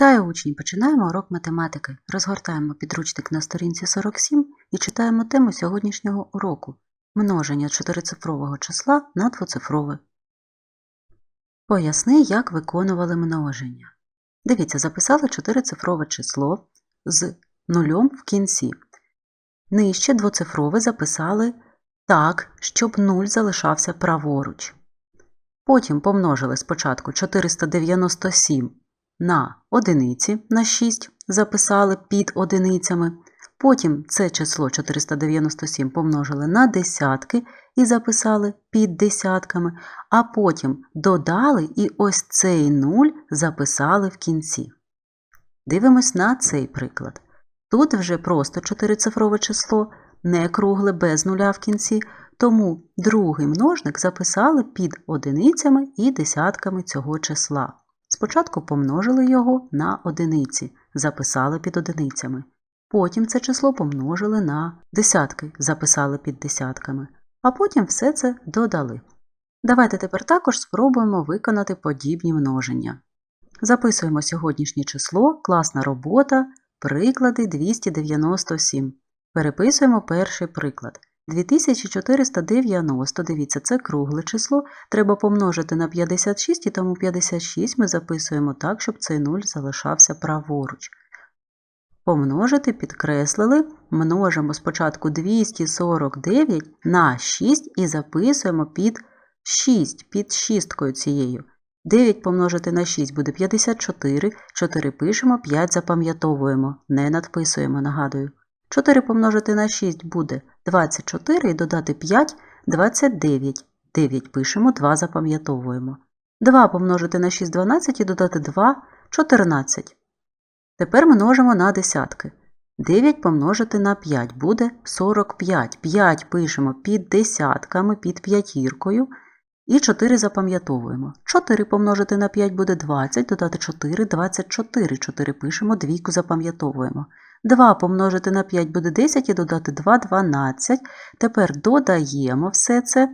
Вітаю учні! Починаємо урок математики. Розгортаємо підручник на сторінці 47 і читаємо тему сьогоднішнього уроку множення чотирицифрового числа на двоцифрове. Поясни, як виконували множення. Дивіться, записали чотирицифрове число з нулем в кінці. Нижче двоцифрове записали так, щоб 0 залишався праворуч. Потім помножили спочатку 497 на одиниці на 6 записали під одиницями. Потім це число 497 помножили на десятки і записали під десятками, а потім додали і ось цей 0 записали в кінці. Дивимось на цей приклад. Тут вже просто чотирицифрове число, не кругле без нуля в кінці, тому другий множник записали під одиницями і десятками цього числа. Спочатку помножили його на одиниці, записали під одиницями. Потім це число помножили на десятки, записали під десятками, а потім все це додали. Давайте тепер також спробуємо виконати подібні множення. Записуємо сьогоднішнє число, класна робота, приклади 297. Переписуємо перший приклад. 2490, дивіться, це кругле число, треба помножити на 56, і тому 56 ми записуємо так, щоб цей 0 залишався праворуч. Помножити підкреслили, множимо спочатку 249 на 6 і записуємо під 6, під шісткою цією. 9 помножити на 6 буде 54, 4 пишемо, 5 запам'ятовуємо, не надписуємо, нагадую. 4 помножити на 6 буде 24 і додати 5 29. 9 пишемо, 2 запам'ятовуємо. 2 помножити на 6 12 і додати 2 14. Тепер множимо на десятки. 9 помножити на 5 буде 45. 5 пишемо під десятками, під п'ятіркою. І 4 запам'ятовуємо. 4 помножити на 5 буде 20, додати 4 24. 4 пишемо, двійку запам'ятовуємо. 2 помножити на 5 буде 10 і додати 2 12. Тепер додаємо все це.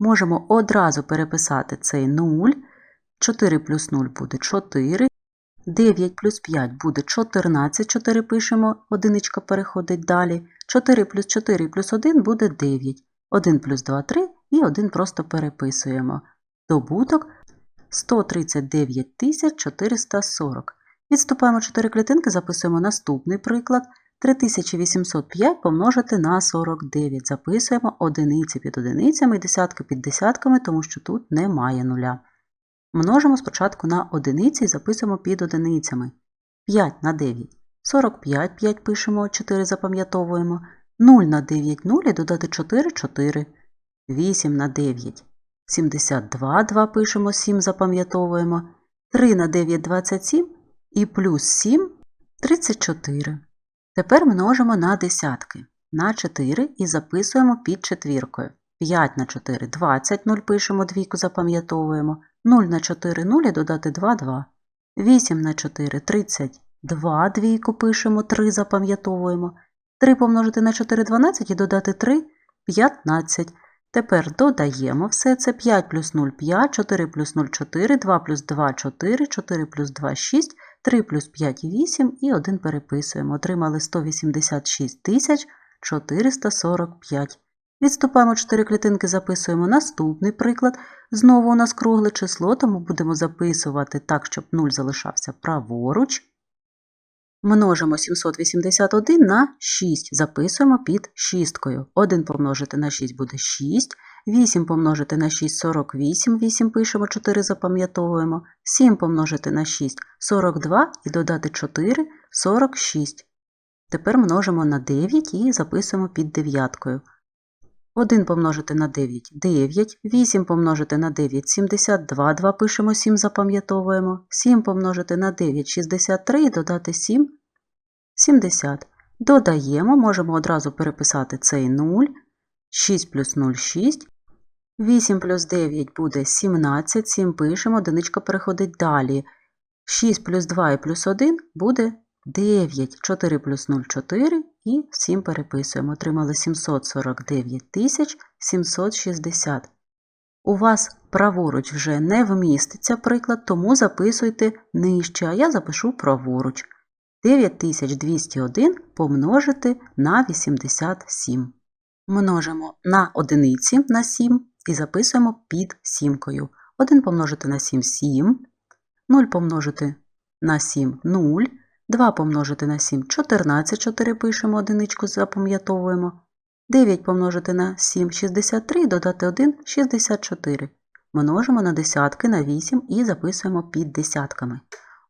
Можемо одразу переписати цей 0. 4 плюс 0 буде 4. 9 плюс 5 буде 14. 4 пишемо, одиничка переходить далі. 4 плюс 4 плюс 1 буде 9. 1 плюс 2 3 і 1 просто переписуємо. Добуток 139 440. Відступаємо 4 клітинки, записуємо наступний приклад. 3805 помножити на 49. Записуємо одиниці під одиницями і десятки під десятками, тому що тут немає нуля. Множимо спочатку на одиниці і записуємо під одиницями. 5 на 9. 45, 5 пишемо, 4 запам'ятовуємо. 0 на 9 0 і додати 4 4. 8 на 9. 72, 2 пишемо, 7 запам'ятовуємо. 3 на 9 27 і плюс 7 34. Тепер множимо на десятки. На 4 і записуємо під четвіркою. 5 на 4 20, 0 пишемо, двійку запам'ятовуємо. 0 на 4 0 і додати 2 2. 8 на 4 32, двійку пишемо, 3 запам'ятовуємо. 3 помножити на 4 12 і додати 3 15. Тепер додаємо все це 5 плюс 0 5, 4 плюс 0 4, 2 плюс 2 4, 4 плюс 2 6, 3 плюс 5 8 і 1 переписуємо. Отримали 186 тисяч 445. Відступаємо 4 клітинки, записуємо наступний приклад. Знову у нас кругле число, тому будемо записувати так, щоб 0 залишався праворуч. Множимо 781 на 6, записуємо під шісткою. 1 помножити на 6 буде 6, 8 помножити на 6 48, 8 пишемо, 4 запам'ятовуємо, 7 помножити на 6 42 і додати 4 46. Тепер множимо на 9 і записуємо під дев'яткою. 1 помножити на 9 9, 8 помножити на 9 72, 2 пишемо 7 запам'ятовуємо, 7 помножити на 9 63 і додати 7 70. Додаємо, можемо одразу переписати цей 0, 6 плюс 0 6, 8 плюс 9 буде 17, 7 пишемо, одиничка переходить далі. 6 плюс 2 і плюс 1 буде 9, 4 плюс 0 4 і 7 переписуємо. Отримали 749 тисяч 760. У вас праворуч вже не вміститься приклад, тому записуйте нижче, а я запишу праворуч. 9201 помножити на 87. Множимо на одиниці на 7 і записуємо під сімкою. 1 помножити на 7 – 7, 0 помножити на 7 – 0, 2 помножити на 7 – 14, 4 пишемо, одиничку запам'ятовуємо. 9 помножити на 7 – 63, додати 1 – 64. Множимо на десятки на 8 і записуємо під десятками.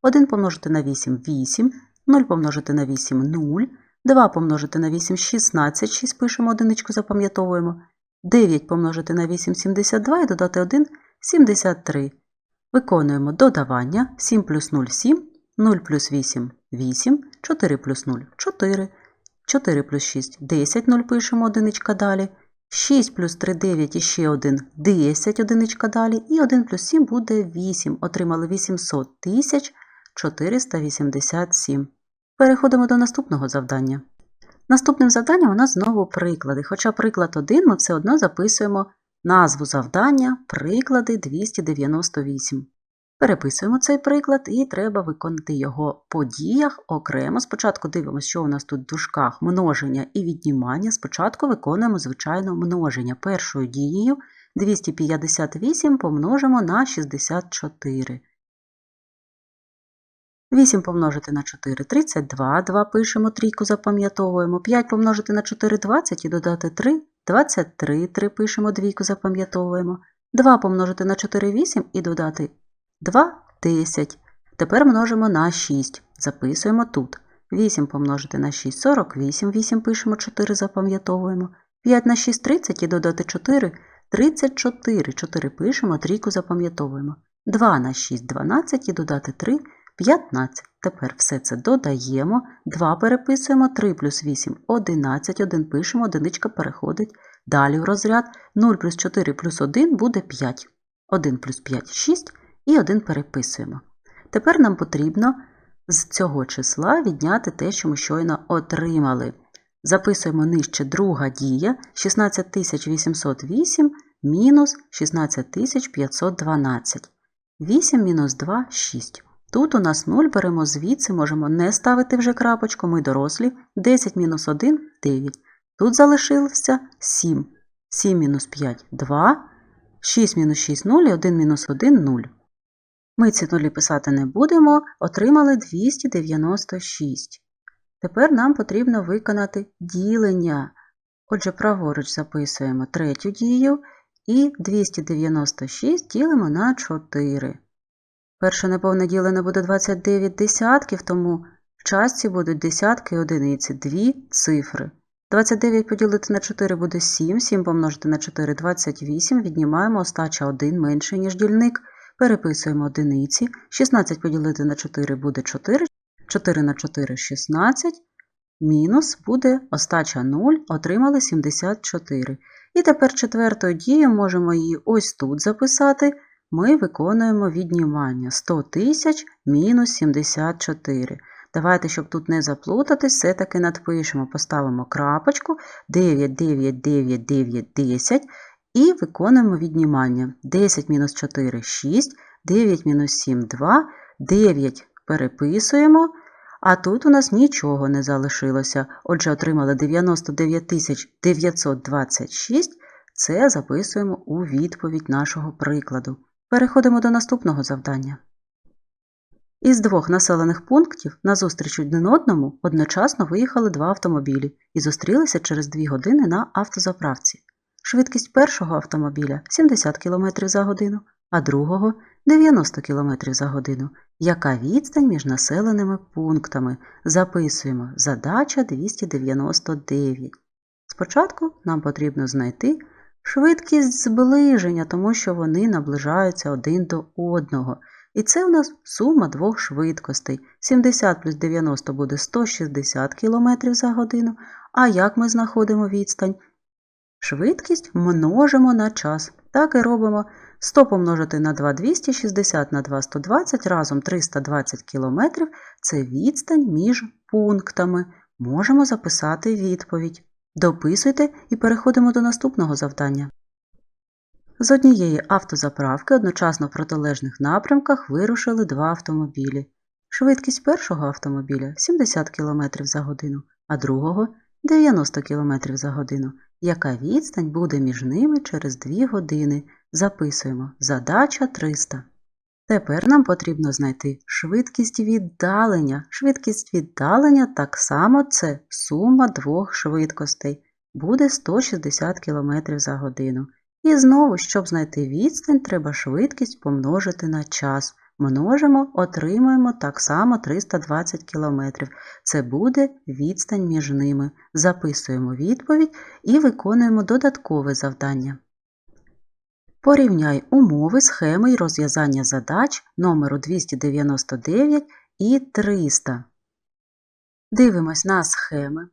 1 помножити на 8 – 8, 0 помножити на 8 – 0, 2 помножити на 8 – 16, 6 пишемо, одиничку запам'ятовуємо. 9 помножити на 8 – 72 і додати 1 – 73. Виконуємо додавання 7 плюс 0 – 7, 0 плюс 8 – 8, 4 плюс 0 – 4, 4 плюс 6 – 10, 0 пишемо, одиничка далі. 6 плюс 3 – 9 і ще 1 – 10, одиничка далі. І 1 плюс 7 буде 8. Отримали 800 487. Переходимо до наступного завдання. Наступним завданням у нас знову приклади. Хоча приклад 1 ми все одно записуємо назву завдання приклади 298. Переписуємо цей приклад і треба виконати його по діях окремо. Спочатку дивимося, що у нас тут в дужках множення і віднімання. Спочатку виконуємо звичайно множення. Першою дією 258 помножимо на 64. 8 помножити на 4 – 32, 2 пишемо, трійку запам'ятовуємо, 5 помножити на 4 – 20 і додати 3 – 23, 3 пишемо, двійку запам'ятовуємо, 2 помножити на 4 – 8 і додати 2 – 10. Тепер множимо на 6, записуємо тут. 8 помножити на 6 – 48, 8 пишемо, 4 запам'ятовуємо, 5 на 6 – 30 і додати 4 – 34, 4 пишемо, трійку запам'ятовуємо, 2 на 6 – 12 і додати 3 – 15. Тепер все це додаємо, 2 переписуємо, 3 плюс 8 – 11, 1 пишемо, одиничка переходить далі в розряд, 0 плюс 4 плюс 1 буде 5, 1 плюс 5 – 6 і 1 переписуємо. Тепер нам потрібно з цього числа відняти те, що ми щойно отримали. Записуємо нижче друга дія 16808 мінус 16512. 8 мінус 2 – 6. Тут у нас 0 беремо звідси, можемо не ставити вже крапочку, ми дорослі. 10 мінус 1 – 9. Тут залишилося 7. 7 мінус 5 – 2. 6 мінус 6 – 0 і 1 мінус 1 – 0. Ми ці нулі писати не будемо, отримали 296. Тепер нам потрібно виконати ділення. Отже, праворуч записуємо третю дію і 296 ділимо на 4. Перше неповне ділене буде 29 десятків, тому в частці будуть десятки і одиниці, дві цифри. 29 поділити на 4 буде 7, 7 помножити на 4 – 28, віднімаємо остача 1 менше, ніж дільник, переписуємо одиниці, 16 поділити на 4 буде 4, 4 на 4 – 16, мінус буде остача 0, отримали 74. І тепер четвертою дією можемо її ось тут записати – ми виконуємо віднімання 100 тисяч мінус 74. Давайте, щоб тут не заплутатись, все-таки надпишемо, поставимо крапочку 9, 9, 9, 9, 10 і виконуємо віднімання. 10 мінус 4 – 6, 9 мінус 7 – 2, 9 переписуємо, а тут у нас нічого не залишилося. Отже, отримали 99 926, це записуємо у відповідь нашого прикладу. Переходимо до наступного завдання. Із двох населених пунктів назустріч один одному одночасно виїхали два автомобілі і зустрілися через 2 години на автозаправці. Швидкість першого автомобіля 70 км за годину, а другого 90 км за годину. Яка відстань між населеними пунктами? Записуємо задача 299. Спочатку нам потрібно знайти Швидкість зближення, тому що вони наближаються один до одного. І це у нас сума двох швидкостей. 70 плюс 90 буде 160 км за годину. А як ми знаходимо відстань? Швидкість множимо на час. Так і робимо 100 помножити на 2 260 на 2 120, разом 320 км це відстань між пунктами. Можемо записати відповідь. Дописуйте і переходимо до наступного завдання. З однієї автозаправки одночасно в протилежних напрямках вирушили два автомобілі. Швидкість першого автомобіля 70 км за годину, а другого 90 км за годину. Яка відстань буде між ними через 2 години? Записуємо. Задача 300. Тепер нам потрібно знайти швидкість віддалення. Швидкість віддалення так само це сума двох швидкостей. Буде 160 км за годину. І знову, щоб знайти відстань, треба швидкість помножити на час. Множимо, отримуємо так само 320 км. Це буде відстань між ними. Записуємо відповідь і виконуємо додаткове завдання. Порівняй умови схеми й розв'язання задач номеру 299 і 300. Дивимось на схеми.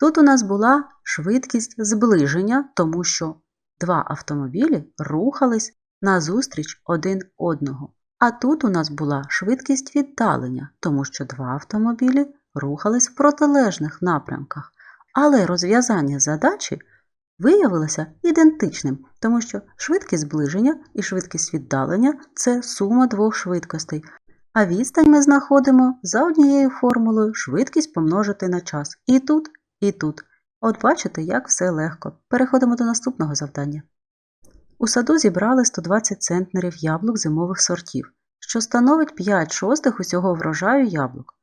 Тут у нас була швидкість зближення, тому що два автомобілі рухались назустріч один одного. А тут у нас була швидкість віддалення, тому що два автомобілі рухались в протилежних напрямках. Але розв'язання задачі виявилося ідентичним, тому що швидкість зближення і швидкість віддалення це сума двох швидкостей. А відстань ми знаходимо за однією формулою швидкість помножити на час. І тут, і тут. От бачите, як все легко. Переходимо до наступного завдання. У саду зібрали 120 центнерів яблук зимових сортів, що становить 5 шостих усього врожаю яблук.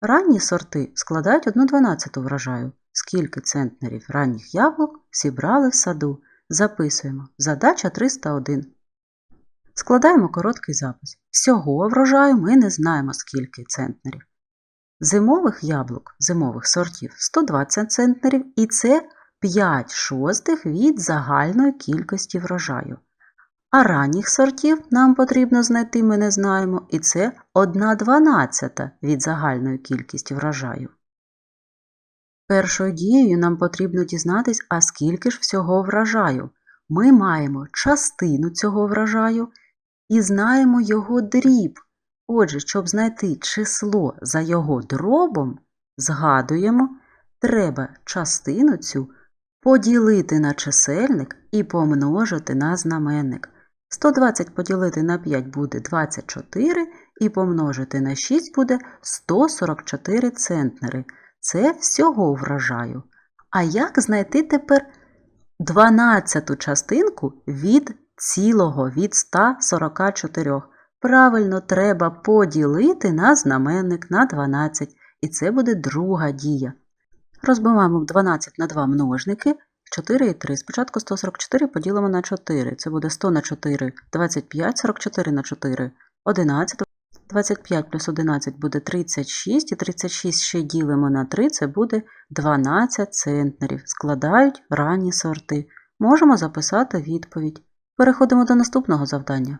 Ранні сорти складають 1 дванадцяту врожаю. Скільки центнерів ранніх яблук зібрали в саду? Записуємо. Задача 301. Складаємо короткий запис. Всього врожаю ми не знаємо, скільки центнерів. Зимових яблук, зимових сортів 120 центнерів, і це 5 шостих від загальної кількості врожаю. А ранніх сортів нам потрібно знайти, ми не знаємо, і це 1 дванадцята від загальної кількості врожаю. Першою дією нам потрібно дізнатись, а скільки ж всього врожаю. Ми маємо частину цього врожаю і знаємо його дріб. Отже, щоб знайти число за його дробом, згадуємо, треба частину цю поділити на чисельник і помножити на знаменник. 120 поділити на 5 буде 24 і помножити на 6 буде 144 центнери. Це всього врожаю. А як знайти тепер 12 частинку від цілого від 144? Правильно, треба поділити на знаменник на 12, і це буде друга дія. Розбиваємо 12 на 2 множники, 4 і 3. Спочатку 144 поділимо на 4. Це буде 100 на 4, 25, 44 на 4, 11. 25 плюс 11 буде 36, і 36 ще ділимо на 3, це буде 12 центнерів. Складають ранні сорти. Можемо записати відповідь. Переходимо до наступного завдання.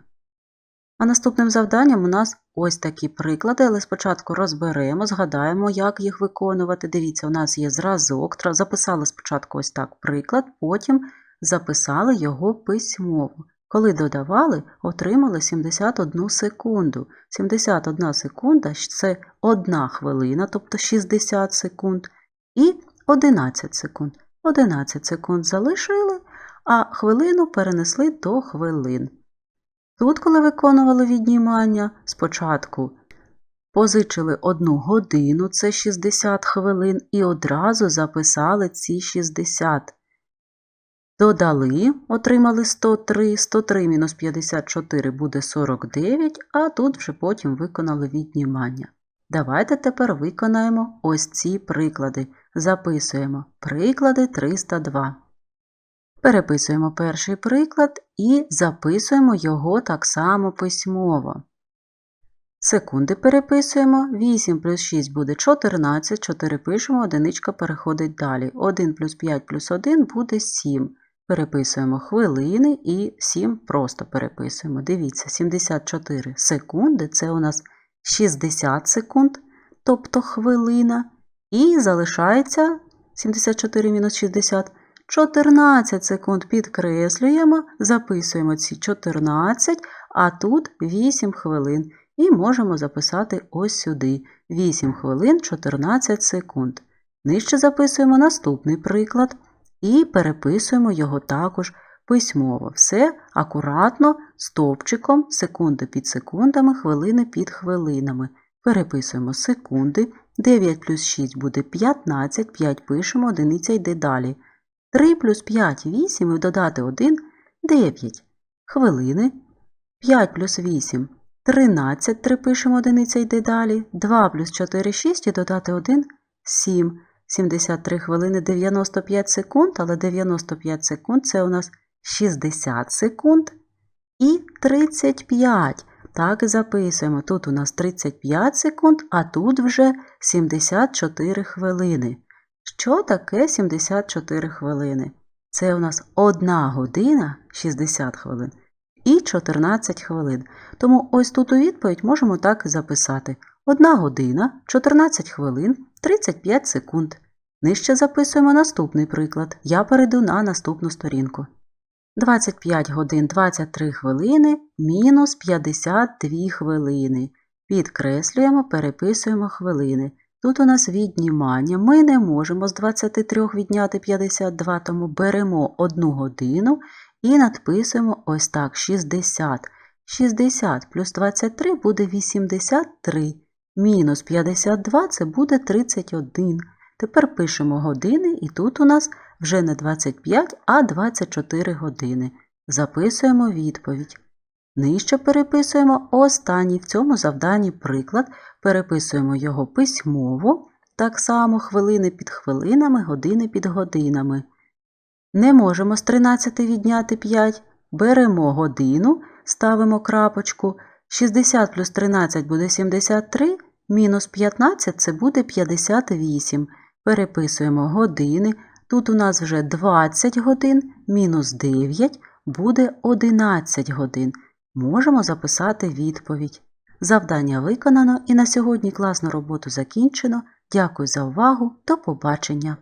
А наступним завданням у нас ось такі приклади, але спочатку розберемо, згадаємо, як їх виконувати. Дивіться, у нас є зразок. Записали спочатку ось так приклад, потім записали його письмово. Коли додавали, отримали 71 секунду. 71 секунда це 1 хвилина, тобто 60 секунд, і 11 секунд. 11 секунд залишили, а хвилину перенесли до хвилин. Тут, коли виконували віднімання, спочатку позичили 1 годину, це 60 хвилин, і одразу записали ці 60. Додали, отримали 103, 103 мінус 54 буде 49, а тут вже потім виконали віднімання. Давайте тепер виконаємо ось ці приклади. Записуємо приклади 302. Переписуємо перший приклад і записуємо його так само письмово. Секунди переписуємо. 8 плюс 6 буде 14, 4 пишемо, одиничка переходить далі. 1 плюс 5 плюс 1 буде 7. Переписуємо хвилини і 7 просто переписуємо. Дивіться, 74 секунди це у нас 60 секунд, тобто хвилина. І залишається 74 мінус 60. 14 секунд підкреслюємо, записуємо ці 14, а тут 8 хвилин. І можемо записати ось сюди 8 хвилин 14 секунд. Нижче записуємо наступний приклад і переписуємо його також письмово. Все акуратно, стовпчиком, секунди під секундами, хвилини під хвилинами. Переписуємо секунди. 9 плюс 6 буде 15, 5 пишемо, одиниця йде далі. 3 плюс 5 – 8 і додати 1 – 9. Хвилини. 5 плюс 8 – 13, 3 пишемо, одиниця йде далі. 2 плюс 4 – 6 і додати 1 – 7. 73 хвилини 95 секунд, але 95 секунд це у нас 60 секунд і 35. Так і записуємо. Тут у нас 35 секунд, а тут вже 74 хвилини. Що таке 74 хвилини? Це у нас 1 година 60 хвилин і 14 хвилин. Тому ось тут у відповідь можемо так і записати. 1 година, 14 хвилин, 35 секунд. Нижче записуємо наступний приклад. Я перейду на наступну сторінку. 25 годин 23 хвилини мінус 52 хвилини. Підкреслюємо, переписуємо хвилини. Тут у нас віднімання. Ми не можемо з 23 відняти 52, тому беремо 1 годину і надписуємо ось так 60. 60 плюс 23 буде 83. Мінус 52 це буде 31. Тепер пишемо години, і тут у нас вже не 25, а 24 години. Записуємо відповідь. Нижче переписуємо останній в цьому завданні приклад, переписуємо його письмово, так само хвилини під хвилинами, години під годинами. Не можемо з 13 відняти 5. Беремо годину, ставимо крапочку. 60 плюс 13 буде 73, мінус 15 це буде 58. Переписуємо години. Тут у нас вже 20 годин, мінус 9 буде 11 годин. Можемо записати відповідь. Завдання виконано і на сьогодні класну роботу закінчено. Дякую за увагу. До побачення!